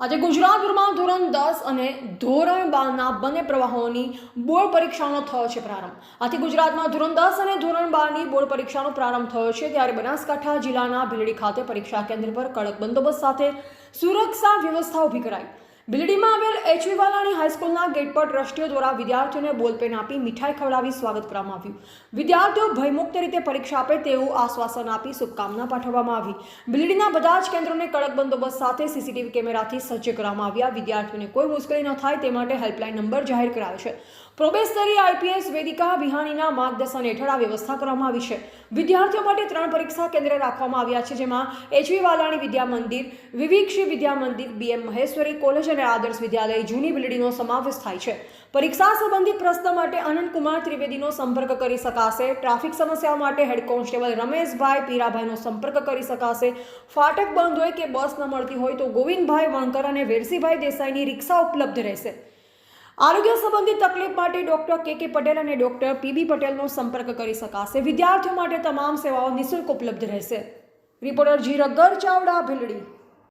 આજે ગુજરાતભરમાં ધોરણ દસ અને ધોરણ બારના બંને પ્રવાહોની બોર્ડ પરીક્ષાનો થયો છે પ્રારંભ. આથી ગુજરાતમાં ધોરણ દસ અને ધોરણ બારની બોર્ડ પરીક્ષાનો પ્રારંભ થયો છે ત્યારે બનાસકાંઠા જિલ્લાના ભીલડી ખાતે પરીક્ષા કેન્દ્ર પર કડક બંદોબસ્ત સાથે સુરક્ષા વ્યવસ્થા ઊભી કરાઈ. બિલડીમાં આવેલ એચવી વાલાણી હાઈસ્કૂલના ગેટ પર ટ્રસ્ટીઓ દ્વારા વિદ્યાર્થીઓને બોલપેન આપી મીઠાઈ ખવડાવી સ્વાગત કરવામાં આવ્યું. વિદ્યાર્થીઓ ભયમુક્ત રીતે પરીક્ષા આપે તેવું આશ્વાસન આપી શુભકામના પાઠવવામાં આવી. બિલડીના બધા જ કેન્દ્રોને કડક બંદોબસ્ત સાથે સીસીટીવી કેમેરાથી સજ્જ કરવામાં આવ્યા. વિદ્યાર્થીઓને કોઈ મુશ્કેલી ન થાય તે માટે હેલ્પલાઇન નંબર જાહેર કરાયો છે. પ્રોબેસ્ટરી આઈપીએસ, વેદિકા વિહાણીના માર્ગદર્શન હેઠળ આ વ્યવસ્થા કરવામાં આવી છે. વિદ્યાર્થીઓ માટે ત્રણ પરીક્ષા કેન્દ્ર રાખવામાં આવ્યા છે, જેમાં HV Valani Vidya Mandir, વિવિક્ષી Vidya Mandir BM Maheshwari college અને આદર્શ વિદ્યાલય જૂની બિલ્ડિંગનો સમાવેશ થાય છે. પરીક્ષા સંબંધિત પ્રશ્ન માટે અનંતકુમાર ત્રિવેદીનો સંપર્ક કરી શકાશે. ટ્રાફિક સમસ્યાઓ માટે હેડ કોન્સ્ટેબલ રમેશભાઈ પીરાભાઈનો સંપર્ક કરી શકાશે. ફાટક બંધ હોય કે બસ ન મળતી હોય તો ગોવિંદભાઈ વણકર અને વેરસીભાઈ દેસાઈની રિક્ષા ઉપલબ્ધ રહેશે. આરોગ્ય સંબંધિત તકલીફ માટે ડોક્ટર કે કે પટેલ અને ડોક્ટર પીબી પટેલનો સંપર્ક કરી શકાશે. વિદ્યાર્થીઓ માટે તમામ સેવાઓ નિઃશુલ્ક ઉપલબ્ધ રહેશે. Reporter Jigar Chavda Bhildi.